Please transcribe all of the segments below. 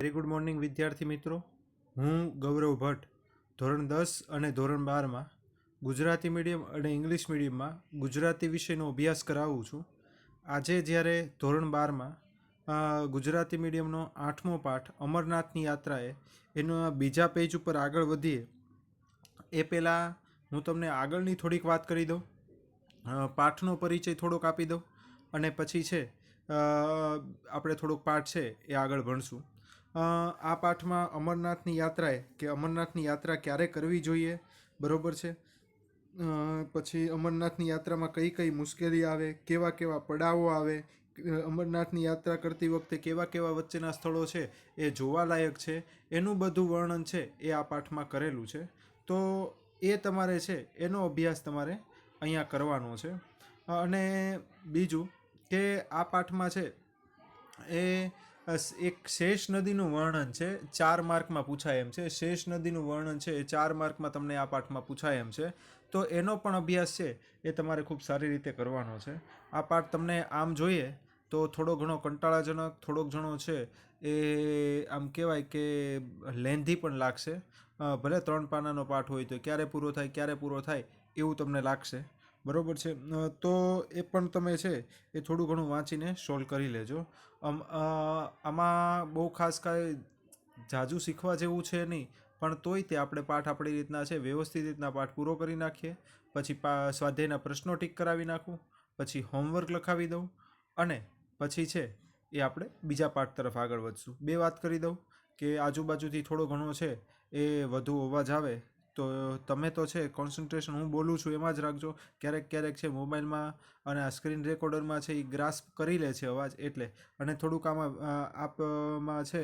Very good morning વિદ્યાર્થી મિત્રો. હું ગૌરવ ભટ્ટ. ધોરણ દસ અને ધોરણ બારમાં ગુજરાતી મીડિયમ અને ઇંગ્લિશ મીડિયમમાં ગુજરાતી વિષયનો અભ્યાસ કરાવું છું. આજે જ્યારે ધોરણ બારમાં ગુજરાતી મીડિયમનો આઠમો પાઠ અમરનાથની યાત્રાએ એના બીજા પેજ ઉપર આગળ વધીએ, એ પહેલાં હું તમને આગળની થોડીક વાત કરી દઉં. પાઠનો પરિચય થોડોક આપી દઉં અને પછી છે આપણે થોડોક પાઠ છે એ આગળ ભણશું. આ પાઠમાં અમરનાથની યાત્રાએ કે અમરનાથની યાત્રા ક્યારે કરવી જોઈએ? બરોબર છે. પછી અમરનાથની યાત્રામાં કઈ કઈ મુશ્કેલી આવે? કેવા કેવા પડાવો આવે? અમરનાથની યાત્રા કરતી વખતે કેવા કેવા વચ્ચેના સ્થળો છે? એ જોવાલાયક છે. એનું બધું વર્ણન છે એ આ પાઠમાં કરેલું છે. તો એ તમારે છે, એનો અભ્યાસ તમારે અહીંયા કરવાનો છે. અને બીજું કે આ પાઠમાં છે, એ એક શેષ નદીનું વર્ણન છે, ચાર માર્કમાં પૂછાય એમ છે. શેષ નદીનું વર્ણન છે, એ ચાર માર્કમાં તમને આ પાઠમાં પૂછાય એમ છે. તો એનો પણ અભ્યાસ છે, એ તમારે ખૂબ સારી રીતે કરવાનો છે. આ પાઠ તમને આમ જોઈએ તો થોડો ઘણો કંટાળાજનક, થોડોક ઘણો છે, એ આમ કહેવાય કે લેન્ધી પણ લાગશે. ભલે ત્રણ પાનાનો પાઠ હોય તો ક્યારે પૂરો થાય, ક્યારે પૂરો થાય, એવું તમને લાગશે. બરોબર છે. તો એ પણ તમે છે, એ થોડું ઘણું વાંચીને સોલ્વ કરી લેજો. આમાં બહુ ખાસ કાંઈ જાજુ શીખવા જેવું છે નહીં, પણ તોય તે આપણે પાઠ આપણી રીતના છે, વ્યવસ્થિત રીતના પાઠ પૂરો કરી નાખીએ. પછી સ્વાધ્યાયના પ્રશ્નો ટીક કરાવી નાખું, પછી હોમવર્ક લખાવી દઉં, અને પછી છે, એ આપણે બીજા પાઠ તરફ આગળ વધશું. બે વાત કરી દઉં, કે આજુબાજુથી થોડો ઘણો છે, એ વધુ અવાજ આવે તો તમે તો છે કોન્સન્ટ્રેશન હું બોલું છું એમાં જ રાખજો. ક્યારેક ક્યારેક છે, મોબાઈલમાં અને આ સ્ક્રીન રેકોર્ડરમાં છે એ ગ્રાસ્પ કરી લે છે અવાજ એટલે. અને થોડુંક આમાં આપમાં છે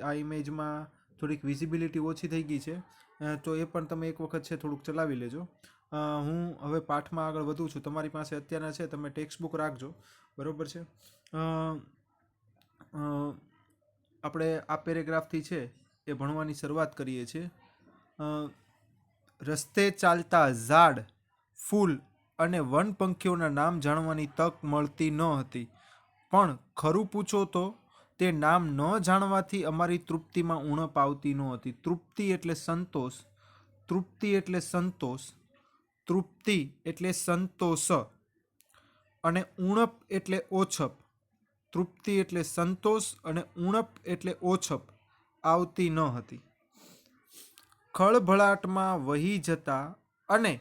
આ ઇમેજમાં થોડીક વિઝિબિલિટી ઓછી થઈ ગઈ છે. તો એ પણ તમે એક વખત છે, થોડુંક ચલાવી લેજો. હું હવે પાઠમાં આગળ વધું છું. તમારી પાસે અત્યારના છે, તમે ટેક્સ્ટ બુક રાખજો. બરાબર છે? આપણે આ પેરેગ્રાફથી છે, એ ભણવાની શરૂઆત કરીએ છીએ. રસ્તે ચાલતા ઝાડ, ફૂલ અને વનપંખીઓના નામ જાણવાની તક મળતી ન હતી. પણ ખરું પૂછો તો, તે નામ ન જાણવાથી અમારી તૃપ્તિમાં ઉણપ આવતી ન હતી. તૃપ્તિ એટલે સંતોષ, તૃપ્તિ એટલે સંતોષ, તૃપ્તિ એટલે સંતોષ અને ઉણપ એટલે ઓછપ. તૃપ્તિ એટલે સંતોષ અને ઉણપ એટલે ઓછપ આવતી ન હતી. ખળભળાટમાં વહી જતા અને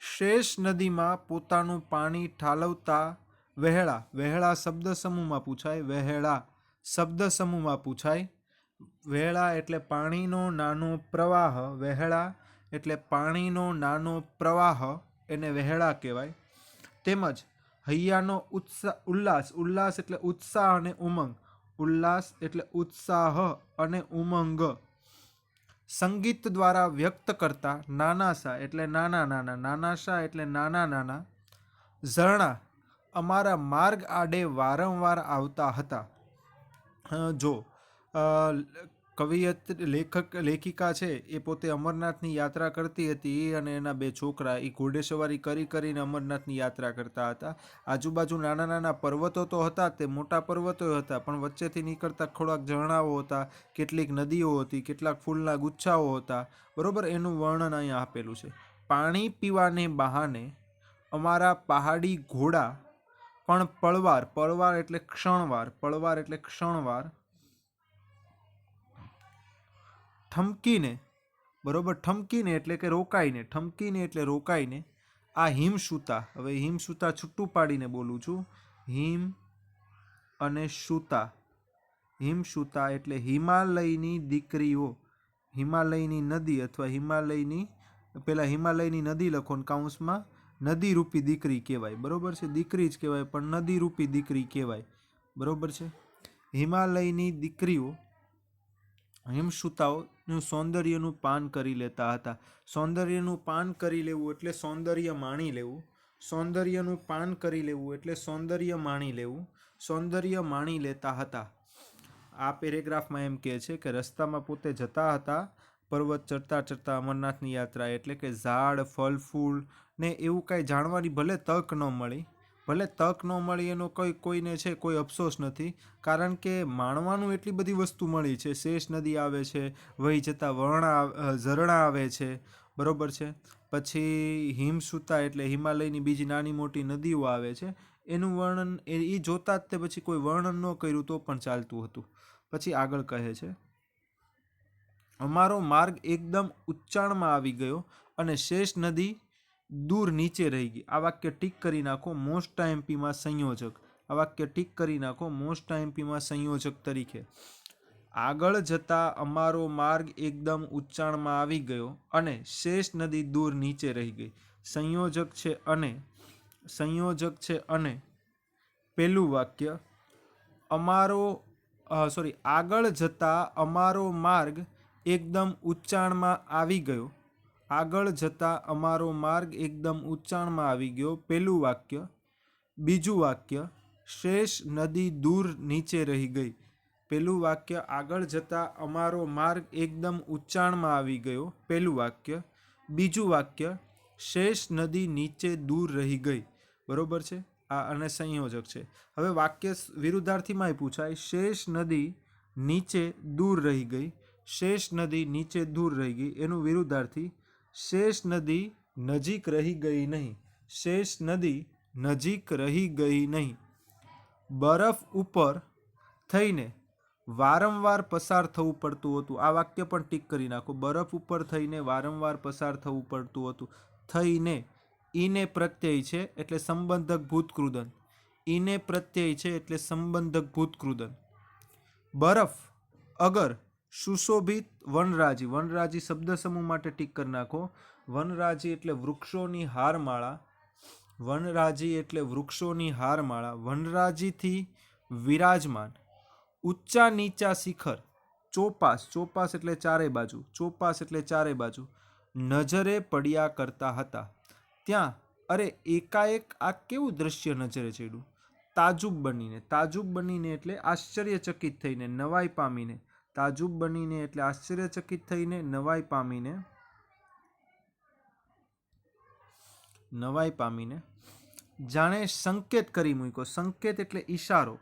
શેષ નદીમાં પોતાનું પાણી ઠાલવતા વહેળા વહેળા શબ્દ સમૂહમાં પૂછાય, વહેળા શબ્દ સમૂહમાં પૂછાય. વહેળા એટલે પાણીનો નાનો પ્રવાહ, વહેળા એટલે પાણીનો નાનો પ્રવાહ એને વહેળા કહેવાય. તેમજ હૈયાનો ઉત્સાહ ઉલ્લાસ ઉલ્લાસ એટલે ઉત્સાહ અને ઉમંગ. ઉલ્લાસ એટલે ઉત્સાહ અને ઉમંગ. સંગીત દ્વારા વ્યક્ત કરતા નાનાસા એટલે નાના નાના નાનાસા એટલે નાના નાના ઝરણા અમારા માર્ગ આડે વારંવાર આવતા હતા. જો કવિયત લેખક લેખિકા છે, એ પોતે અમરનાથની યાત્રા કરતી હતી એ અને એના બે છોકરા એ ઘોડેસવારી કરી કરીને અમરનાથની યાત્રા કરતા હતા. આજુબાજુ નાના નાના પર્વતો તો હતા તે મોટા પર્વતો હતા, પણ વચ્ચેથી નીકળતા થોડાક ઝરણાઓ હતા, કેટલીક નદીઓ હતી, કેટલાક ફૂલના ગુચ્છાઓ હતા. બરાબર એનું વર્ણન અહીંયા આપેલું છે. પાણી પીવાને બહાને અમારા પહાડી ઘોડા પણ પળવાર પળવાર એટલે ક્ષણવાર, પળવાર એટલે ક્ષણવાર ઠમકીને, બરોબર? ઠમકીને એટલે કે રોકાઈને, ઠમકીને એટલે રોકાઈને આ હિમસૂતા, હવે હિમસૂતા છૂટું પાડીને બોલું છું. હિમ અને સૂતા. હિમસૂતા એટલે હિમાલયની દીકરીઓ. હિમાલયની નદી અથવા હિમાલયની, પેલા હિમાલયની નદી લખો ને કાઉન્સમાં, નદીરૂપી દીકરી કહેવાય. બરોબર છે? દીકરી જ કહેવાય, પણ નદી રૂપી દીકરી કહેવાય. બરોબર છે? હિમાલયની દીકરીઓ હિમસૂતાઓનું સૌંદર્યનું પાન કરી લેતા હતા. સૌંદર્યનું પાન કરી લેવું એટલે સૌંદર્ય માણી લેવું. સૌંદર્યનું પાન કરી લેવું એટલે સૌંદર્ય માણી લેવું. સૌંદર્ય માણી લેતા હતા. આ પેરેગ્રાફમાં એમ કહે છે કે રસ્તામાં પોતે જતા હતા, પર્વત ચડતા ચડતા અમરનાથની યાત્રા એટલે કે ઝાડ ફળ ફૂલ ને એવું કાંઈ જાણવાની ભલે તક ન મળી ભલે તક ન મળી એનો કોઈ કોઈને છે, કોઈ અફસોસ નથી, કારણ કે માણવાનું એટલી બધી વસ્તુ મળી છે. શેષ નદી આવે છે, વહી જતા વર્ણા ઝરણા આવે છે. બરોબર છે? પછી હિમસૂતા એટલે હિમાલયની બીજી નાની મોટી નદીઓ આવે છે. એનું વર્ણન, એ જોતા જ તે પછી કોઈ વર્ણન ન કર્યું તો પણ ચાલતું હતું. પછી આગળ કહે છે, અમારો માર્ગ એકદમ ઉચ્ચાણમાં આવી ગયો અને શેષ નદી દૂર નીચે રહી ગઈ. આ વાક્ય ટીક કરી નાખો મોસ્ટ આઈએમપીમાં સંયોજક. આ વાક્ય ટીક કરી નાખો મોસ્ટ આઈએમપીમાં સંયોજક તરીકે. આગળ જતા અમારો માર્ગ એકદમ ઉચ્ચાણમાં આવી ગયો અને શેષ નદી દૂર નીચે રહી ગઈ. સંયોજક છે અને, સંયોજક છે અને. પેલું વાક્ય, અમારો સોરી આગળ જતા અમારો માર્ગ એકદમ ઉચ્ચાણમાં આવી ગયો આગળ જતા અમારો માર્ગ એકદમ ઉચ્ચાણમાં આવી ગયો. પેલું વાક્ય, બીજું વાક્ય, શેષ નદી દૂર નીચે રહી ગઈ. પેલું વાક્ય, આગળ જતા અમારો માર્ગ એકદમ ઉચ્ચાણમાં આવી ગયો. પેલું વાક્ય, બીજું વાક્ય, શેષ નદી નીચે દૂર રહી ગઈ. બરોબર છે? આ અને સંયોજક છે. હવે વાક્ય વિરુદ્ધાર્થીમાં વિરુદ્ધાર્થીમાંય પૂછાય, શેષ નદી નીચે દૂર રહી ગઈ. શેષ નદી નીચે દૂર રહી ગઈ. એનું વિરુદ્ધાર્થી શેષ નદી નજીક રહી ગઈ નહીં. શેષ નદી નજીક રહી ગઈ નહીં. બરફ ઉપર થઈને વારંવાર પસાર થવું પડતું હતું. આ વાક્ય પણ ટીક કરી નાખો. બરફ ઉપર થઈને વારંવાર પસાર થવું પડતું હતું. થઈને ઈને પ્રત્યય છે એટલે સંબંધક ભૂતકૃદન ઈને પ્રત્યય છે એટલે સંબંધક ભૂતકૃદન બરફ અગર સુશોભિત વનરાજી. વનરાજી શબ્દ સમૂહ માટે ટીક કરી નાખો. વનરાજી એટલે વૃક્ષોની હારમાળા. વનરાજી એટલે વૃક્ષોની હારમાળા. વનરાજીથી વિરાજમાન. ઊંચા નીચા શિખર. ચોપાસ. ચોપાસ એટલે ચારે બાજુ. ચોપાસ એટલે ચારે બાજુ. નજરે પડ્યા કરતા હતા. ત્યાં, અરે, એકાએક આ કેવું દ્રશ્ય નજરે ચડ્યું તાજુબ બનીને. તાજુબ બનીને એટલે આશ્ચર્યચકિત થઈને, નવાઈ પામીને. તાજુબ બનીને એટલે આશ્ચર્યચકિત થઈને નવાઈ પામીને નવાઈ પામીને જાણે સંકેત કરી મૂક્યો. સંકેત એટલે ઈશારો.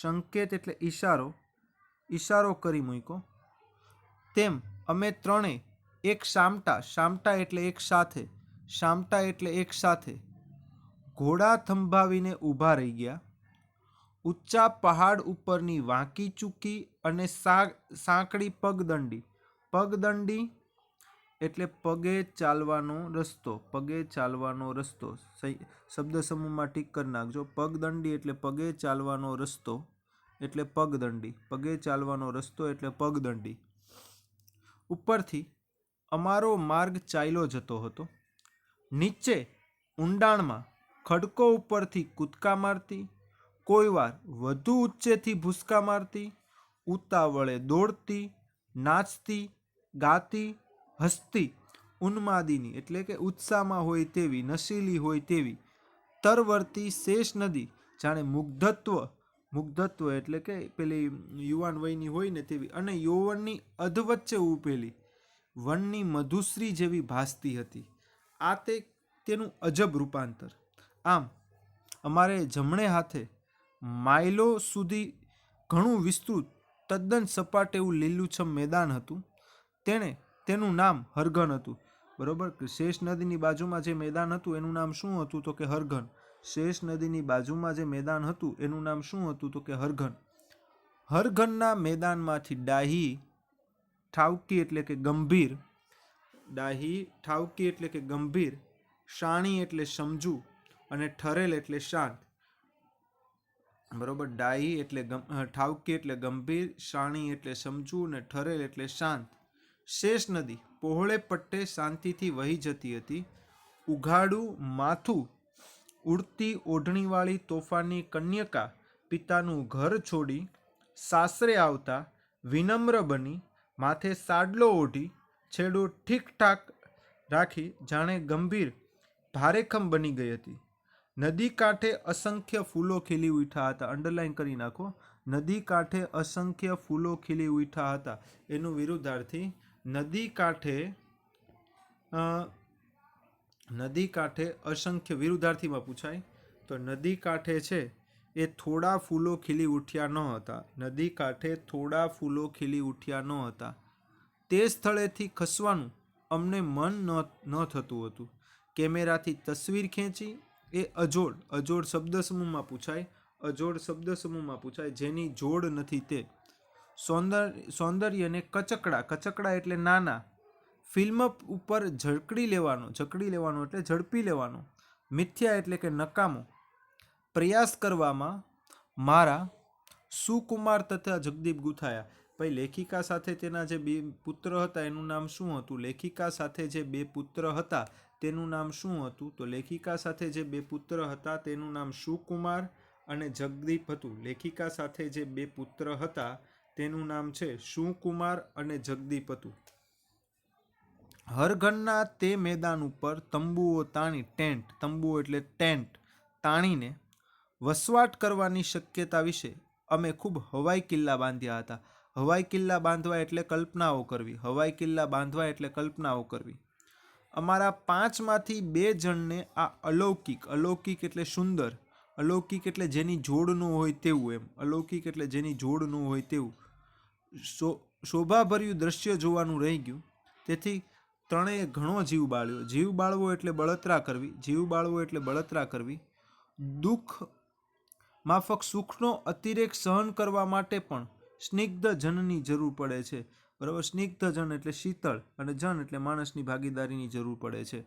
સંકેત એટલે ઈશારો. ઈશારો કરી મૂક્યો. તેમ અમે ત્રણેય એક સામટા. સામટા એટલે એક સાથે. સામટા એટલે એક સાથે. ઘોડા થંભાવીને ઊભા રહી ગયા. ઊંચા પહાડ ઉપરની વાંકી ચૂકી અને સાંકડી પગદંડી. પગદંડી એટલે પગે ચાલવાનો રસ્તો, પગે ચાલવાનો રસ્તો. શબ્દ સમૂહમાં ટીક કરી નાખજો. પગદંડી એટલે પગે ચાલવાનો રસ્તો એટલે પગદંડી. પગે ચાલવાનો રસ્તો એટલે પગદંડી. ઉપરથી અમારો માર્ગ ચાલ્યો જતો હતો. નીચે ઊંડાણમાં ખડકો ઉપરથી કૂદકા મારતી કોઈ વાર વધુ ઉચ્ચેથી ભૂસકા મારતી, ઉતાવળે દોડતી, નાચતી, ગાતી, હસતી, ઉન્માદિની એટલે કે ઉત્સાહમાં હોય તેવી, નશીલી હોય તેવી, તરવર્તી શેષ નદી, જાણે મુગ્ધત્વ મુગ્ધત્વ એટલે કે પેલી યુવાન વયની હોય ને તેવી, અને યૌવનની અધવચ્ચે ઉભેલી વનની મધુશ્રી જેવી ભાસતી હતી. આ તે તેનું અજબ રૂપાંતર. આમ, અમારે જમણે હાથે માઇલો સુધી ઘણું વિસ્તૃત તદ્દન સપાટ એવું લીલુંછમ મેદાન હતું. તેણે તેનું નામ હરઘન હતું. બરોબર? શેષ નદીની બાજુમાં જે મેદાન હતું, એનું નામ શું હતું? તો કે હરઘન. શેષ નદીની બાજુમાં જે મેદાન હતું, એનું નામ શું હતું? તો કે હરઘન. હરઘનના મેદાનમાંથી ડાહી ઠાવકી એટલે કે ગંભીર, ડાહી ઠાવકી એટલે કે ગંભીર, શાણી એટલે સમજુ, અને ઠરેલ એટલે શાંત. બરોબર? ડાહી એટલે ઠાવકી એટલે ગંભીર શાણી એટલે સમજવું અને ઠરેલ એટલે શાંત. શેષ નદી, પહોળે પટ્ટે શાંતિથી વહી જતી હતી. ઉઘાડું, માથું, ઉડતી ઓઢણીવાળી તોફાની કન્યકા પિતાનું ઘર છોડી સાસરે આવતા વિનમ્ર બની, માથે સાડલો ઓઢી, છેડો ઠીકઠાક રાખી જાણે ગંભીર ભારેખમ બની ગઈ હતી. નદી કાંઠે અસંખ્ય ફૂલો ખીલી ઉઠ્યા હતા. અંડરલાઈન કરી નાખો. નદી કાંઠે અસંખ્ય ફૂલો ખીલી ઉઠ્યા હતા. એનું વિરુદ્ધાર્થી નદી કાંઠે નદી કાંઠે અસંખ્ય, વિરુદ્ધાર્થીમાં પૂછાય, તો નદી કાંઠે છે એ થોડા ફૂલો ખીલી ઉઠ્યા ન હતા. નદી કાંઠે થોડા ફૂલો ખીલી ઉઠ્યા ન હતા. તે સ્થળેથી ખસવાનું અમને મન ન ન થતું હતું. કેમેરાથી તસવીર ખેંચી એ અજોડ અજોડ શબ્દ સમૂહમાં પૂછાય, અજોડ શબ્દ સમૂહમાં પૂછાય, જેની જોડ નથી તે. સૌંદર્ય, સૌંદર્યને કચકડા કચકડા એટલે નાના. ફિલ્મ ઉપર ઝડકડી લેવાનો, ઝકડી લેવાનો એટલે ઝડપી લેવાનો. મિથ્યા એટલે કે નકામો. પ્રયાસ કરવામાં મારા સુકુમાર તથા જગદીપ ગુથાયા. ભાઈ, લેખિકા સાથે તેના જે બે પુત્ર હતા, એનું નામ શું હતું? લેખિકા સાથે જે બે પુત્ર હતા તેનું નામ શું હતું? તો લેખિકા સાથે જે બે પુત્ર હતા, તેનું નામ સુકુમાર અને જગદીપ હતું. લેખિકા સાથે જે બે પુત્ર હતા, તેનું નામ છે સુકુમાર અને જગદીપ હતું. હરઘનના તે મેદાન ઉપર તંબુઓ તાણી, ટેન્ટ, તંબુઓ એટલે ટેન્ટ તાણીને વસવાટ કરવાની શક્યતા વિશે અમે ખૂબ હવાઈ કિલ્લા બાંધ્યા હતા. હવાઈ કિલ્લા બાંધવા એટલે કલ્પનાઓ કરવી. હવાઈ કિલ્લા બાંધવા એટલે કલ્પનાઓ કરવી. અમારા પાંચમાંથી બે જણને આ અલૌકિક અલૌકિક એટલે સુંદર, અલૌકિક એટલે જેની જોડ ન હોય તેવું એમ, અલૌકિક એટલે જેની જોડ ન હોય તેવું. શો શોભાભર્યું દ્રશ્ય જોવાનું રહી ગયું. તેથી ત્રણેય ઘણો જીવ બાળ્યો. જીવ બાળવો એટલે બળતરા કરવી, જીવ બાળવો એટલે બળતરા કરવી. દુઃખ માફક સુખનો અતિરેક સહન કરવા માટે પણ સ્નિગ્ધ જનની જરૂર પડે છે. બરાબર? સ્નિગ્ધ જન એટલે શીતળ અને જન એટલે માણસની ભાગીદારીની જરૂર પડે છે.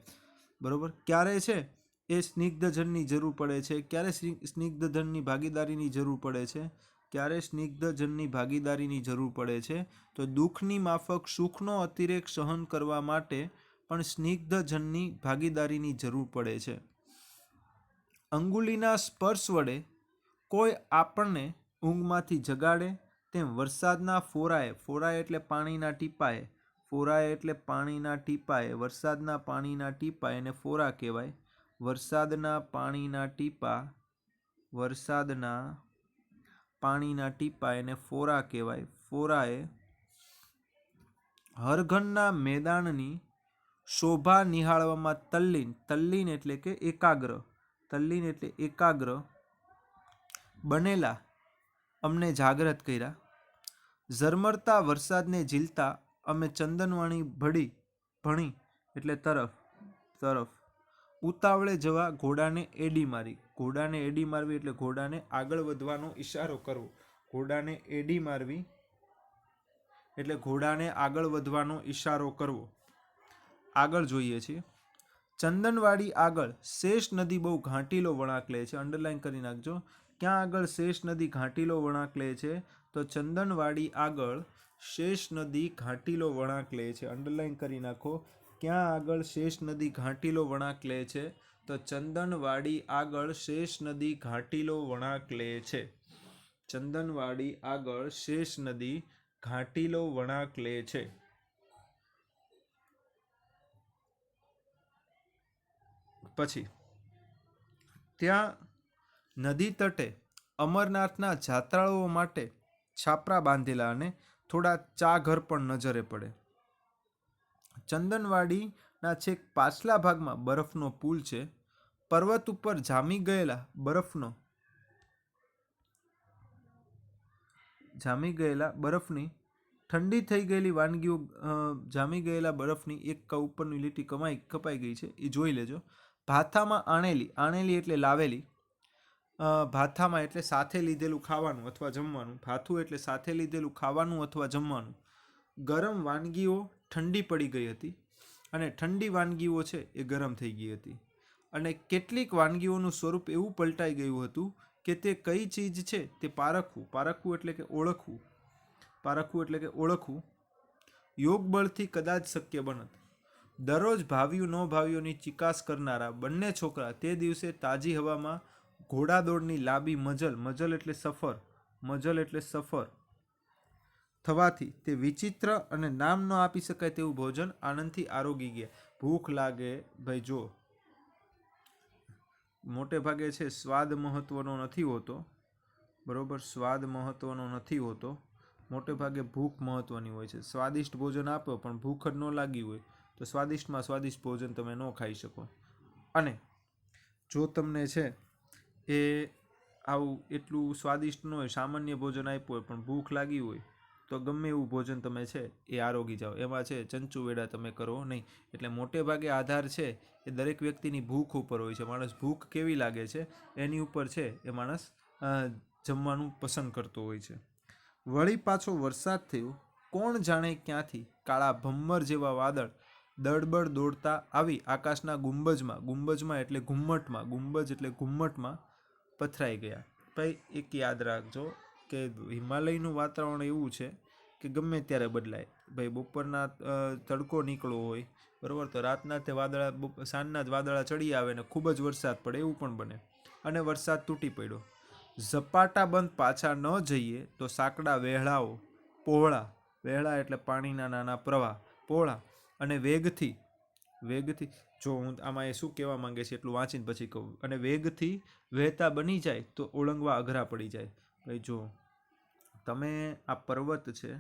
બરાબર? ક્યારે છે? એ સ્નિગ્ધ જનની જરૂર પડે છે. ક્યારે સ્નિ- સ્નિગ્ધ જનની ભાગીદારીની જરૂર પડે છે? ક્યારે સ્નિગ્ધ જનની ભાગીદારીની જરૂર પડે છે? તો દુઃખની માફક સુખનો અતિરેક સહન કરવા માટે પણ સ્નિગ્ધ જનની ભાગીદારીની જરૂર પડે છે. અંગુલીના સ્પર્શ વડે કોઈ આપણને ઊંઘમાંથી જગાડે તેમ વરસાદના ફોરાએ ફોરાએ એટલે પાણીના ટીપાએ, ફોરાએ એટલે પાણીના ટીપાએ, વરસાદના પાણીના ટીપા એને ફોરા કહેવાય. વરસાદના પાણીના ટીપા, વરસાદના પાણીના ટીપા એને ફોરા કહેવાય. ફોરાએ હરઘનના મેદાનની શોભા નિહાળવામાં તલ્લીન તલ્લીન એટલે કે એકાગ્ર, તલ્લીન એટલે એકાગ્ર બનેલા. અમને જાગૃત કર્યા. ઝરમરતા વરસાદને ઝીલતા અમે ચંદનવાણી ભળી ભણી એટલે તરફ તરફ. ઉતાવળે જવા ઘોડાને એડી મારી. ઘોડાને એડી મારવી એટલે ઘોડાને આગળ વધવાનો ઈશારો કરવો. ઘોડાને એડી મારવી એટલે ઘોડાને આગળ વધવાનો ઈશારો કરવો. આગળ જોઈએ છીએ. ચંદનવાડી આગળ શેષ નદી બહુ ઘાંટીલો વળાંક લે છે. અંડરલાઈન કરી નાખજો. ક્યાં આગળ શેષ નદી ઘાંટીલો વળાંક લે છે? તો ચંદનવાડી આગળ શેષ નદી ઘાંટીલો વળાંક લે છે. અંડરલાઈન કરી નાખો. ક્યાં આગળ શેષ નદી ઘાંટીલો વળાંક લે છે? તો ચંદનવાડી આગળ શેષ નદી ઘાટીલો વળાંક લે છે. ચંદનવાડી આગળ શેષ નદી ઘાંટીલો વળાંક લે છે. પછી, ત્યાં નદી તટે અમરનાથના જાત્રાળુઓ માટે છાપરા બાંધેલા અને થોડા ચા ઘર પણ નજરે પડે. ચંદનવાડીના છેક પાછલા ભાગમાં બરફનો પુલ છે. પર્વત ઉપર જામી ગયેલા બરફનો જામી ગયેલા બરફની ઠંડી થઈ ગયેલી વાનગીઓ જામી ગયેલા બરફની એક ઉપરની લીટી કમાઈ, કપાઈ ગઈ છે. એ જોઈ લેજો. ભાથામાં આણેલી આણેલી એટલે લાવેલી. ભાથામાં એટલે સાથે લીધેલું ખાવાનું અથવા જમવાનું, ભાથું એટલે સાથે લીધેલું ખાવાનું અથવા જમવાનું. ગરમ વાનગીઓ ઠંડી પડી ગઈ હતી અને ઠંડી વાનગીઓ છે એ ગરમ થઈ ગઈ હતી. અને કેટલીક વાનગીઓનું સ્વરૂપ એવું પલટાઈ ગયું હતું કે તે કઈ ચીજ છે તે પારખવું. પારખવું એટલે કે ઓળખવું. પારખવું એટલે કે ઓળખવું. યોગ બળથી કદાચ શક્ય બનત. દરરોજ ભાવ્યું, ન ભાવ્યોની ચિકાસ કરનારા બંને છોકરા તે દિવસે તાજી હવામાં ઘોડાદોડની લાંબી મજલ મજલ એટલે સફર, મજલ એટલે સફર. થવાથી તે વિચિત્ર અને નામ ન આપી શકાય તેવું ભોજન આનંદથી આરોગી ગયા. ભૂખ લાગે, ભાઈ જો. મોટે ભાગે છે સ્વાદ મહત્વનો નથી હોતો. બરોબર, સ્વાદ મહત્વનો નથી હોતો. મોટે ભાગે ભૂખ મહત્વની હોય છે. સ્વાદિષ્ટ ભોજન આપો, પણ ભૂખ જ ન લાગી હોય. તો સ્વાદિષ્ટમાં સ્વાદિષ્ટ ભોજન તમે ન ખાઈ શકો. અને જો તમને છે એ આવું એટલું સ્વાદિષ્ટ ન હોય, સામાન્ય ભોજન આપ્યું હોય, પણ ભૂખ લાગી હોય, તો ગમે એવું ભોજન તમે છે એ આરોગી જાઓ. એમાં છે, ચંચુ વેડા તમે કરો નહીં. એટલે મોટે ભાગે આધાર છે એ દરેક વ્યક્તિની ભૂખ ઉપર હોય છે. માણસ ભૂખ કેવી લાગે છે, એની ઉપર છે એ માણસ જમવાનું પસંદ કરતો હોય છે. વળી પાછો વરસાદ થયો, કોણ જાણે ક્યાંથી કાળા ભમ્મર જેવા વાદળ દળબળ દોડતા આવી આકાશના ગુંબજમાં ગુંબજમાં એટલે ઘુમ્મટમાં, ગુંબજ એટલે ઘુમ્મટમાં પથરાઈ ગયા. ભાઈ એક યાદ રાખજો કે હિમાલયનું વાતાવરણ એવું છે કે ગમે ત્યારે બદલાય. ભાઈ બપોરના તડકો નીકળો હોય, બરાબર? તો રાતના તે વાદળા સાંજના જ વાદળા ચડી આવે ને ખૂબ જ વરસાદ પડે એવું પણ બને. અને વરસાદ તૂટી પડ્યો. ઝપાટા બંધ પાછા ન જઈએ તો સાંકડા વહેળાઓ, પહોળા. વહેળા એટલે પાણીના નાના પ્રવાહ, પહોળા. અને વેગથી વેગથી જો હું આમાં એ શું કહેવા માંગે છે એટલું વાંચીને પછી કહું. અને વેગથી વહેતા બની જાય તો ઓળંગવા અઘરા પડી જાય. ભાઈ જો, તમે આ પર્વત છે,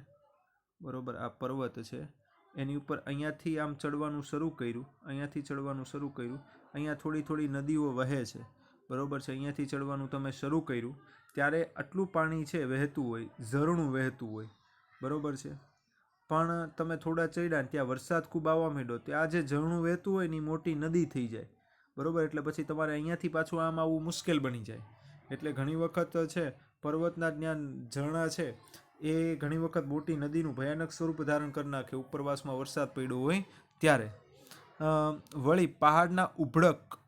બરાબર, આ પર્વત છે, એની ઉપર અહીંયાથી આમ ચડવાનું શરૂ કર્યું, અહીંયાથી ચડવાનું શરૂ કર્યું, અહીંયા થોડી થોડી નદીઓ વહે છે, બરોબર છે, અહીંયાથી ચડવાનું તમે શરૂ કર્યું, ત્યારે આટલું પાણી છે વહેતું હોય, ઝરણું વહેતું હોય, બરાબર છે. પણ તમે થોડા ચડ્યા ને ત્યાં વરસાદ ખૂબ આવવા માંડ્યો ત્યાં જે ઝરણું વહેતું હોય ને ઈ મોટી નદી થઈ જાય. બરાબર? એટલે પછી તમારે અહીંયાથી પાછું આમ આવવું મુશ્કેલ બની જાય. એટલે ઘણી વખત છે, પર્વતના જ્ઞાન ઝરણા છે, એ ઘણી વખત મોટી નદીનું ભયાનક સ્વરૂપ ધારણ કરી નાખે, ઉપરવાસમાં વરસાદ પડ્યો હોય ત્યારે. વળી પહાડના ઉભળક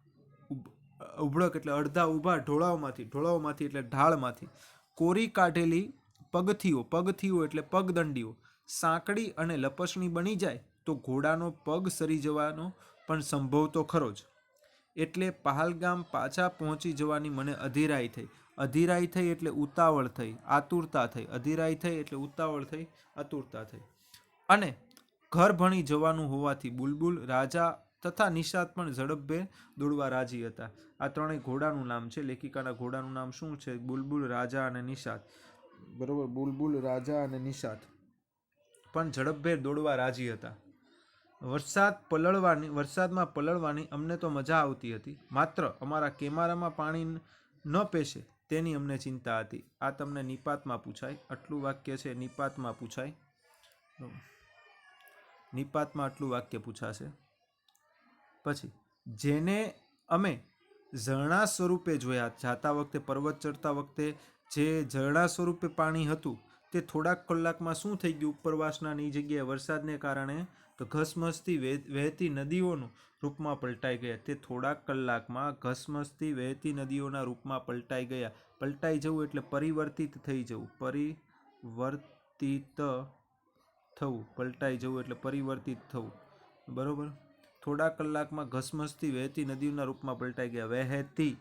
ઉભડક એટલે અડધા ઊભા ઢોળાવમાંથી ઢોળાવમાંથી એટલે ઢાળમાંથી કોરી કાઢેલી પગથીઓ પગથીઓ એટલે પગદંડીઓ સાંકડી અને લપસણી બની જાય તો ઘોડાનો પગ સરી જવાનો પણ સંભવ તો ખરો જ. એટલે પહાલગામ પાછા પહોંચી જવાની મને અધીરાઈ થઈ. અધીરાઈ થઈ એટલે ઉતાવળ થઈ, આતુરતા થઈ. અધીરાઈ થઈ એટલે ઉતાવળ થઈ, આતુરતા થઈ. અને ઘર ભણી જવાનું હોવાથી બુલબુલ, રાજા તથા નિષાદ પણ ઝડપભેર દોડવા રાજી હતા. આ ત્રણેય ઘોડાનું નામ છે. લેખિકાના ઘોડાનું નામ શું છે? બુલબુલ, રાજા અને નિષાદ. બરોબર? બુલબુલ, રાજા અને નિષાદ. પણ ઝડપભેર દોડવા રાજી હતા. વરસાદ પલળવાની, વરસાદમાં પલળવાની અમને તો મજા આવતી હતી. માત્ર અમારા કેમારામાં પાણી ન- પેશે તેની અમને ચિંતા હતી. આ તમને નિપાતમાં પૂછાય. આટલું વાક્ય છે, નિપાતમાં પૂછાય. નિપાતમાં આટલું વાક્ય પૂછાશે. પછી, જેને અમે ઝરણા સ્વરૂપે જોયા, જાતા વખતે, પર્વત ચડતા વખતે જે ઝરણા સ્વરૂપે પાણી હતું તે થોડાક કલાકમાં શું થઈ ગયું? ઉપરવાસનાની જગ્યાએ વરસાદને કારણે તો ઘસમસતી વહે- વહેતી નદીઓનું રૂપમાં પલટાઈ ગયા. તે થોડાક કલાકમાં ઘસમસતી વહેતી નદીઓના રૂપમાં પલટાઈ ગયા. પલટાઈ જવું એટલે પરિવર્તિત થઈ જવું. પરિવર્તિત થવું. પલટાઈ જવું એટલે પરિવર્તિત થવું. બરાબર? થોડા કલાકમાં ઘસમસતી વહેતી નદીઓના રૂપમાં પલટાઈ ગયા. વહેતી.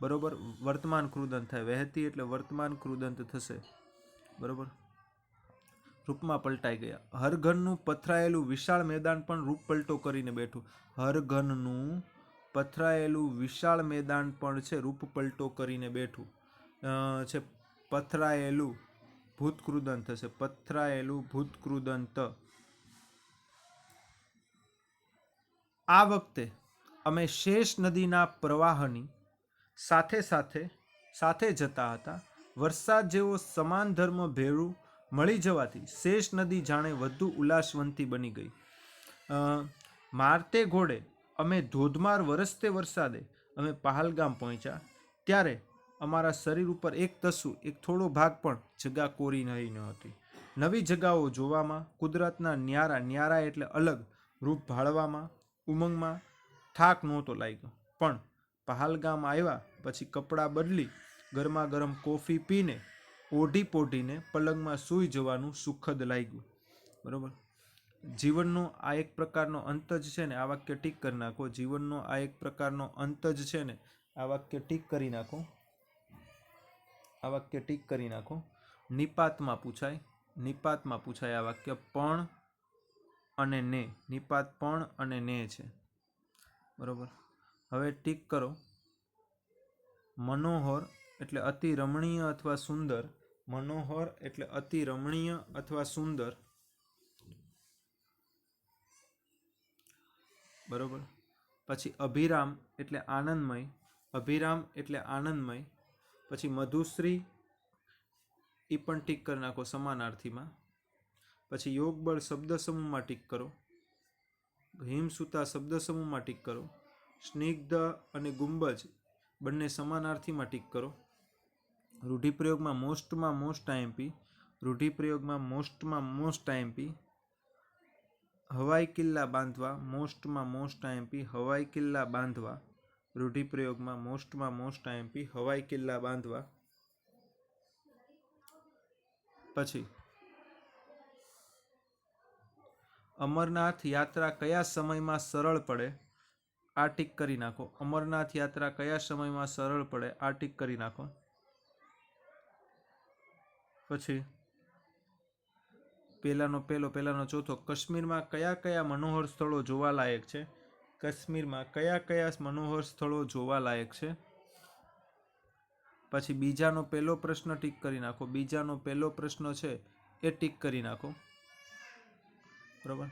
બરાબર? વર્તમાન ક્રુદંત થાય. વહેતી એટલે વર્તમાન ક્રુદંત થશે. બરોબર? રૂપમાં પલટાઈ ગયા. હરઘનનું પથરાયેલું વિશાળ મેદાન પણ રૂપ પલટો કરીને બેઠું. હરઘનનું પથરાયેલું વિશાળ મેદાન પણ છે, રૂપ પલટો કરીને બેઠું. છે, પથરાયેલું ભૂતકૃદંત થશે પથરાયેલું ભૂતકૃદંત આ વખતે અમે શેષ નદીના પ્રવાહની સાથે સાથે સાથે જતા હતા. વરસાદ જેવો સમાન ધર્મ ભેળું મળી જવાથી શેષ નદી જાણે વધુ ઉલ્લાસવંતી બની ગઈ. મારતે ઘોડે અમે ધોધમાર વરસતે વરસાદે અમે પહાલગામ પહોંચ્યા. ત્યારે અમારા શરીર ઉપર એક તસુ, એક થોડો ભાગ પણ જગા કોરી નહીં ન હતી. નવી જગાઓ જોવામાં, કુદરતના ન્યારા ન્યારા એટલે અલગ રૂપ ભાળવામાં, ઉમંગમાં થાક નહોતો લાગ્યો. પણ પહાલગામ આવ્યા પછી કપડાં બદલી ગરમા ગરમ કોફી પીને, ઓઢી પોઢીને પલંગમાં સૂઈ જવાનું સુખદ લાગ્યું. બરાબર? જીવનનો આ એક પ્રકારનો અંત જ છે ને, આ વાક્ય ટીક કરી નાખો. જીવનનો આ એક પ્રકારનો અંત જ છે ને, આ વાક્ય ટીક કરી નાખો. આ વાક્ય ટીક કરી નાખો. નિપાતમાં પૂછાય નિપાતમાં પૂછાય આ વાક્ય પણ અને ને. નિપાત પણ અને ને છે. બરોબર? હવે ટીક કરો. મનોહર એટલે અતિ રમણીય અથવા સુંદર, મનોહર એટલે અતિ રમણીય અથવા સુંદર. બરોબર? પછી અભિરામ એટલે આનંદમય, અભિરામ એટલે આનંદમય. પછી મધુશ્રી એ પણ ટીક કરી નાખો સમાનાર્થીમાં. પછી યોગબળ શબ્દ સમૂહમાં ટીક કરો. હિમસુતા શબ્દ સમૂહમાં ટીક કરો. સ્નિગ્ધ અને ગુંબજ બંને સમાનાર્થીમાં ટીક કરો. રૂઢિપ્રયોગમાં મોસ્ટમાં મોસ્ટ આઈએમપી રૂઢિપ્રયોગમાં મોસ્ટમાં મોસ્ટ આઈએમપી હવાઈ કિલ્લા બાંધવા મોસ્ટમાં મોસ્ટ આઈએમપી હવાઈ કિલ્લા બાંધવા રૂઢિપ્રયોગમાં મોસ્ટમાં મોસ્ટ આઈએમપી હવાઈ કિલ્લા બાંધવા. પછી, અમરનાથ યાત્રા કયા સમયમાં સરળ પડે? આ ટીક કરી નાખો. અમરનાથ યાત્રા કયા સમયમાં સરળ પડે? આ ટીક કરી નાખો. પછી પહેલાંનો પહેલો, પહેલાંનો ચોથો, કાશ્મીરમાં કયા કયા મનોહર સ્થળો જોવાલાયક છે? કાશ્મીરમાં કયા કયા મનોહર સ્થળો જોવાલાયક છે? પછી બીજાનો પહેલો પ્રશ્ન ટીક કરી નાખો. બીજાનો પહેલો પ્રશ્ન છે એ ટીક કરી નાખો. બરાબર?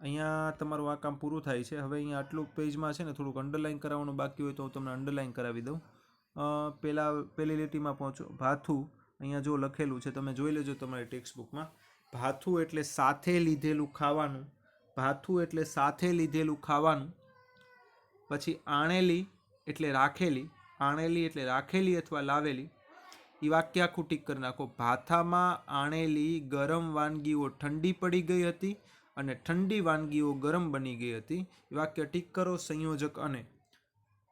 અહીંયા તમારું આ કામ પૂરું થાય છે. હવે અહીંયા આટલું પેજમાં છે ને થોડુંક અંડરલાઇન કરાવવાનું બાકી હોય તો હું તમને અંડરલાઇન કરાવી દઉં. પહેલાં પેલી લીટીમાં પહોંચો. ભાથું અહીંયા જો લખેલું છે, તમે જોઈ લેજો તમારી ટેક્સ્ટ બુકમાં ભાથું એટલે સાથે લીધેલું ખાવાનું, ભાથું એટલે સાથે લીધેલું ખાવાનું, પછી આણેલી એટલે રાખેલી, આણેલી એટલે રાખેલી અથવા લાવેલી. એ વાક્ય આખું ટીક કરી નાખો. ભાથામાં આણેલી ગરમ વાનગીઓ ઠંડી પડી ગઈ હતી અને ઠંડી વાનગીઓ ગરમ બની ગઈ હતી. વાક્ય ટીક કરો, સંયોજક અને.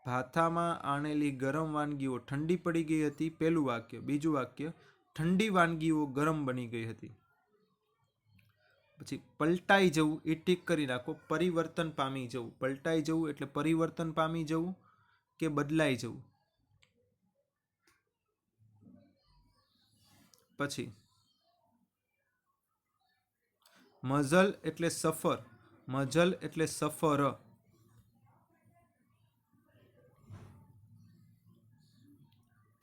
ભાથામાં આણેલી ગરમ વાનગીઓ ઠંડી પડી ગઈ હતી. પહેલું વાક્ય, બીજું વાક્ય, ઠંડી વાનગીઓ ગરમ બની ગઈ હતી. પછી પલટાઈ જવું, એ ટીક કરી નાખો, પરિવર્તન પામી જવું. પલટાઈ જવું એટલે પરિવર્તન પામી જવું કે બદલાઈ જવું? પછી, મઝલ એટલે સફર, મઝલ એટલે સફર.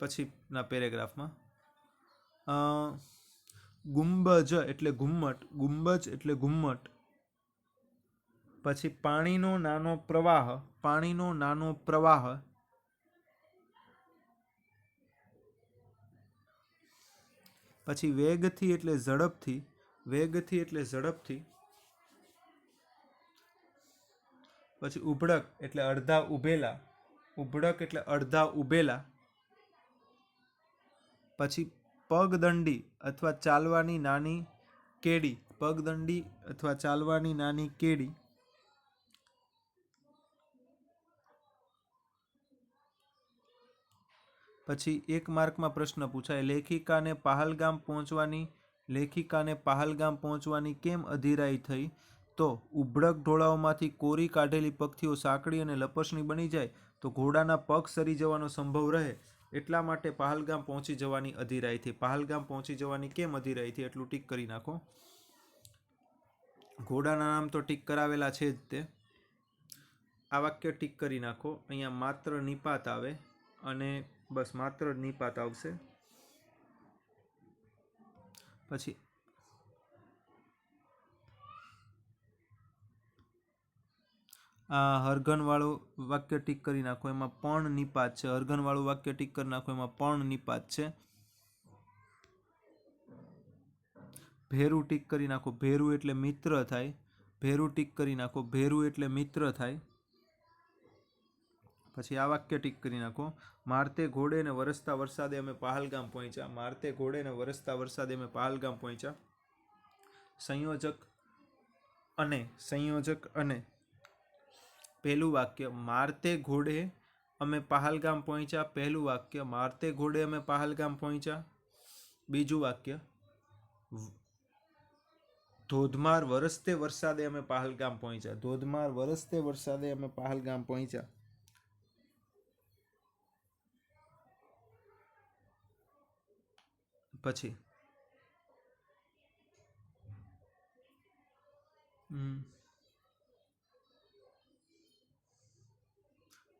પછીના પેરેગ્રાફમાં. ગુંબજ એટલે ઘુમ્મટ, ગુંબજ એટલે ઘુમ્મટ. પછી પાણીનો નાનો પ્રવાહ, પાણીનો નાનો પ્રવાહ. પછી વેગથી એટલે ઝડપથી, વેગથી એટલે ઝડપથી. પછી ઉભડક એટલે અડધા ઉભેલા, ઉભડક એટલે અડધા ઊભેલા પછી પગદંડી અથવા ચાલવાની નાની કેડી, પગદંડી અથવા ચાલવાની નાની કેડી. પછી એક માર્કમાં પ્રશ્ન પૂછાય, લેખિકાને પહલગામ પહોંચવાની, લેખિકાને પહલગામ પહોંચવાની કેમ અધીરાઈ થઈ? તો ઉભડક ઢોળાવમાંથી કોરી કાઢેલી પગથીઓ સાંકડી અને લપસણી બની જાય, તો ઘોડાના પગ સરી જવાનો સંભવ રહે. એટલા માટે પહાલગામ પહોંચી જવાની અધીરાઈ થઈ પહાલગામ પહોંચી જવાની કેમ અધીરાઈ થઈ એટલું ટીક કરી નાખો. ઘોડાના નામ તો ટીક કરાવેલા છે જ તે. આ વાક્ય ટીક કરી નાખો. અહીંયા માત્ર નિપાત આવે અને બસ માત્ર નિપાત આવશે. પછી આ હરઘનવાળું વાક્ય ટીક કરી નાખો. એમાં પણ નિપાત છે. હરઘનવાળું વાક્ય ટીક કરી નાખો. એમાં પણ નિપાત છે. ભેરું ટીક કરી નાખો. ભેરું એટલે મિત્ર થાય. ભેરું ટીક કરી નાખો. ભેરું એટલે મિત્ર થાય. પછી આ વાક્ય ટીક કરી નાખો. મારતે ઘોડે ને વરસતા વરસાદે અમે પહાલગામ પહોંચ્યા. મારતે ઘોડે ને વરસતા વરસાદે અમે પહાલગામ પહોંચ્યા. સંયોજક અને સંયોજક અને પહેલું વાક્ય, મારતે ઘોડે અમે પહલગામ પહોંચ્યા. પહેલું વાક્ય, મારતે ઘોડે અમે પહલગામ પહોંચ્યા. બીજું વાક્ય ધોધમાર વરસતે વરસાદે અમે પહલગામ પહોંચ્યા. ધોધમાર વરસતે વરસાદે અમે પહલગામ પહોંચ્યા. પછી, હમ.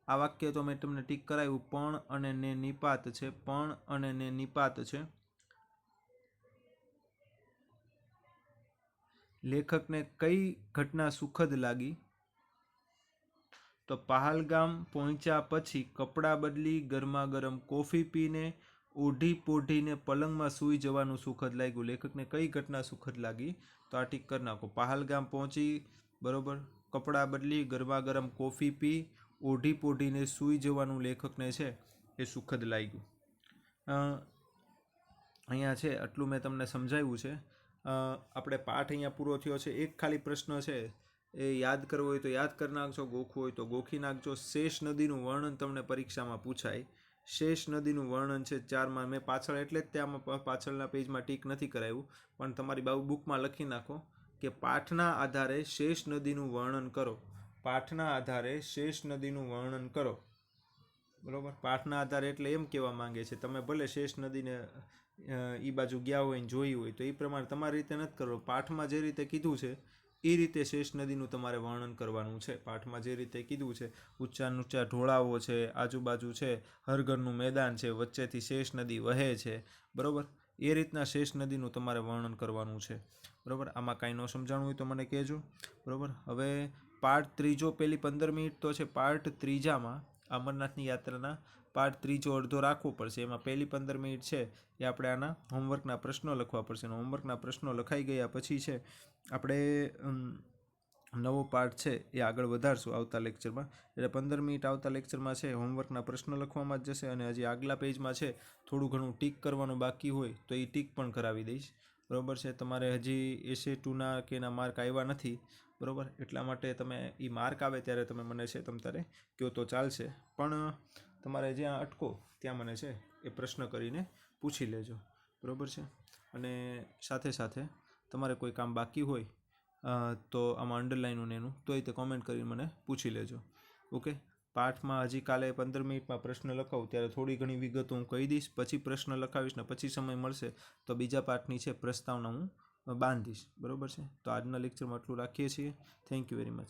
આ વાક્ય તો મેં તમને ટીક કરાવ્યું પણ અને ને નિપાત છે, પણ અને ને નિપાત છે. લેખકને કઈ ઘટના સુખદ લાગી? તો પહાલગામ પહોંચ્યા પછી કપડાં બદલી ગરમા ગરમ કોફી પીને ઓઢી પોઢીને પલંગમાં સૂઈ જવાનું સુખદ લાગ્યું. લેખકને કઈ ઘટના સુખદ લાગી? તો આ ટીક કરી નાખો. પહાલગામ પહોંચી બરોબર કપડાં બદલી ગરમા ગરમ કોફી પી ઓઢી પોઢીને સૂઈ જવાનું લેખકને છે એ સુખદ લાગ્યું. અહીંયા છે, આટલું મેં તમને સમજાવ્યું છે. આપણે પાઠ અહીંયા પૂરો થયો છે. એક ખાલી પ્રશ્ન છે, એ યાદ કરવો હોય તો યાદ કરી નાખજો, ગોખવું હોય તો ગોખી નાખજો. શેષ નદીનું વર્ણન તમને પરીક્ષામાં પૂછાય. શેષ નદીનું વર્ણન છે, ચારમાં. મેં પાછળ એટલે જ ત્યાં પાછળના પેજમાં ટીક નથી કરાવ્યું પણ તમારી બાબુ બુકમાં લખી નાખો કે પાઠના આધારે શેષ નદીનું વર્ણન કરો. પાઠના આધારે શેષ નદીનું વર્ણન કરો. બરાબર? પાઠના આધારે એટલે એમ કહેવા માંગે છે, તમે ભલે શેષ નદીને એ બાજુ ગયા હોય ને જોઈ હોય તો એ પ્રમાણે તમારી રીતે નથી કરો. પાઠમાં જે રીતે કીધું છે એ રીતે શેષ નદીનું તમારે વર્ણન કરવાનું છે. પાઠમાં જે રીતે કીધું છે ઊંચા ઊંચા ઢોળાવો છે, આજુબાજુ છે, હરઘરનું મેદાન છે, વચ્ચેથી શેષ નદી વહે છે, બરાબર? એ રીતના શેષ નદીનું તમારે વર્ણન કરવાનું છે. બરાબર? આમાં કાંઈ ન સમજાણું હોય તો મને કહેજો. બરાબર? હવે પાર્ટ ત્રીજો, પેલી પંદર મિનિટ તો છે પાર્ટ ત્રીજામાં અમરનાથની યાત્રાના પાર્ટ ત્રીજો અડધો રાખવો પડશે. એમાં પહેલી પંદર મિનિટ છે એ આપણે આના હોમવર્કના પ્રશ્નો લખવા પડશે. અને હોમવર્કના પ્રશ્નો લખાઈ ગયા પછી છે આપણે નવો પાર્ટ છે એ આગળ વધારશું આવતા લેક્ચરમાં એટલે પંદર મિનિટ આવતા લેક્ચરમાં છે હોમવર્કના પ્રશ્નો લખવામાં જ જશે અને હજી આગલા પેજમાં છે થોડું ઘણું ટીક કરવાનું બાકી હોય તો એ ટીક પણ કરાવી દઈશ. બરાબર છે? તમારે હજી એસે ટુના કે એના માર્ક આવ્યા નથી. બરોબર? એટલા માટે તમે એ માર્ક આવે ત્યારે તમે મને છે તમ તારે કહો તો ચાલશે. પણ તમારે જ્યાં અટકો ત્યાં મને છે એ પ્રશ્ન કરીને પૂછી લેજો. બરાબર છે? અને સાથે સાથે તમારે કોઈ કામ બાકી હોય તો આમાં અંડરલાઈન એનું તો એ તે કોમેન્ટ કરીને મને પૂછી લેજો. ઓકે? પાઠમાં હજી કાલે પંદર મિનિટમાં પ્રશ્ન લખાવું, ત્યારે થોડી ઘણી વિગતો હું કહી દઈશ. પછી પ્રશ્ન લખાવીશ ને પછી સમય મળશે, તો બીજા પાઠની છે પ્રસ્તાવના હું બાંધીશ. બરોબર છે? તો આજના લેક્ચરમાં આટલું રાખીએ છીએ. Thank you very much